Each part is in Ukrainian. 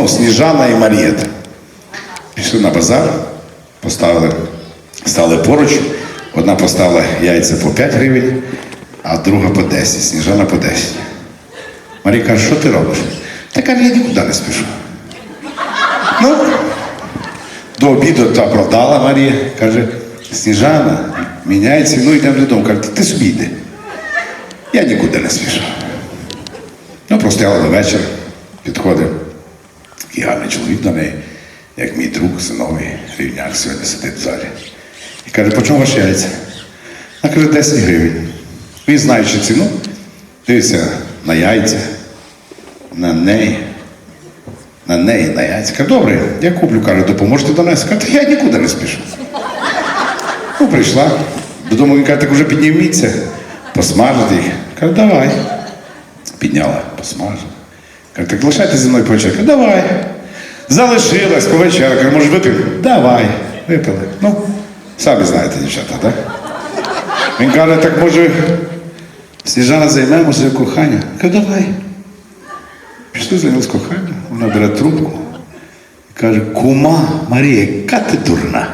Ну, Сніжана і Марієта. Пішли на базар, поставили, стали поруч. Одна поставила яйця по 5 гривень, а друга по 10. Сніжана по 10. Марія каже, що ти робиш? Та каже, я нікуди не спішу. Ну, до обіду та продала Марія. Каже, Сніжана, міняє ціну, йдемо додому. Каже, ти собі йди. Я нікуди не спішу. Ну, простояли до вечора, підходить такий гарний чоловік до неї, як мій друг, синовий рівняк сьогодні сидить в залі. І каже, по чому ваші яйця? Вона каже, 10 гривень. Він, знаючи ціну, дивиться на яйця, на неї, на неї, на яйця. Каже, добре, я куплю, каже, допоможете донести. Каже, я нікуди не спішу. Ну, прийшла. Додому він каже, так вже підніміться, посмажити їх. Каже, давай. Підняла, посмажила. Каже, так лишайте зі мною. Каже, давай. Залишилась повечеря. Каже, може випив? Давай. Випили. Ну, самі знаєте, дівчата, так? Він каже, так може, Сніжана займемося кохання. Каже, давай. Пішли займемось кохання. Вона бере трубку і каже, кума Марія, яка ти дурна.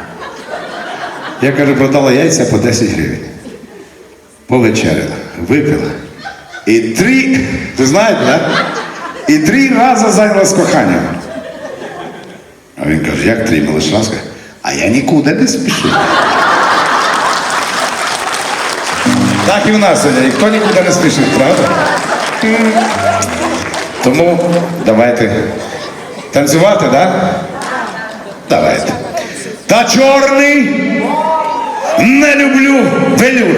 Я каже, продала яйця по 10 гривень. Повечеряла, випила. І три, ти знаєте, да? І три рази зайнялась коханням. А він каже, як три, раз а я нікуди не спішу. Так і в нас сьогодні, ніхто нікуди не спішить, правда? Тому давайте танцювати, так? Да? Давайте. Та чорний не люблю велюр.